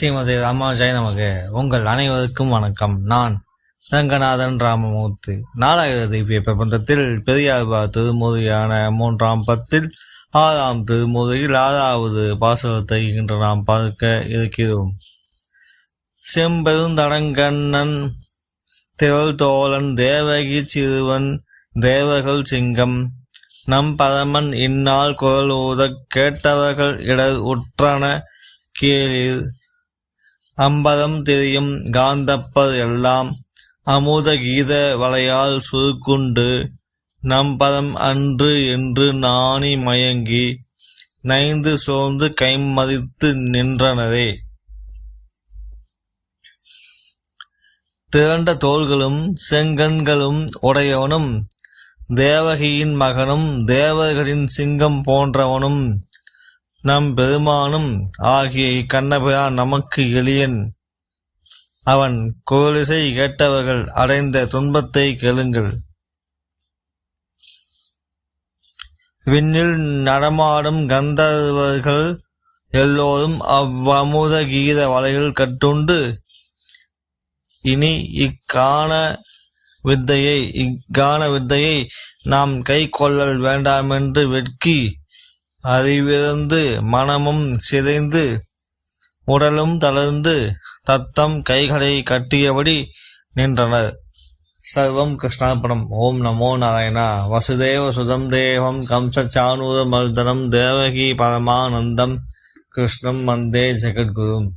ஸ்ரீமதி ராமாஜாய் நமக்கு உங்கள் அனைவருக்கும் வணக்கம். நான் ரங்கநாதன் ராமமூர்த்தி. நாலாயிர திவ்ய பிரபந்தத்தில் பெரியார்பா திருமுறையான மூன்றாம் பத்தில் ஆறாம் திருமுறையில் ஆறாவது பாசகத்தை இன்று நாம் பார்க்க இருக்கிறோம். செம்பெருந்தடங்கண்ணன் திரள் தோழன் தேவகி சிறுவன் தேவர்கள் சிங்கம் நம் பரமன் இந்நாள் குரல் ஊதக் கேட்டவர்கள் இடர் உற்றன கீழில் அம்பலம் தெரியும் காந்தப்பர் எல்லாம். அமுத கீத வலையால் சுருக்குண்டு. நம்பரம் அன்று என்று நாணி மயங்கி நைந்து சோர்ந்து கைமறித்து நின்றனரே திரண்ட தோள்களும் செங்கண்களும் உடையவனும் தேவகியின் மகனும் தேவர்களின் சிங்கம் போன்றவனும் நம் பெருமானும் ஆகிய இக்கண்ணபிரான் நமக்கு எளியன். அவன் குரலிசை கேட்டவர்கள் அடைந்த துன்பத்தை கேளுங்கள். விண்ணில் நடமாடும் கந்தர்வர்கள் எல்லோரும் அவ்வமுத கீத வலையில் கட்டுண்டு இனி இக்கான வித்தையை இக்கான வித்தையை நாம் கை கொள்ளல் வேண்டாமென்று வெட்கி அறிவிழந்து மனமும் சிதைந்து உடலும் தளர்ந்து தத்தம் கைகளை கட்டியபடி நின்றனர். சர்வம் கிருஷ்ணார்ப்பணம் ஓம் நமோ நாராயணா. வசுதேவ சுதம் தேவம். கம்ச சானூர மர்தனம். தேவகி பரமானந்தம். கிருஷ்ணம் வந்தே ஜெகத்குரும்.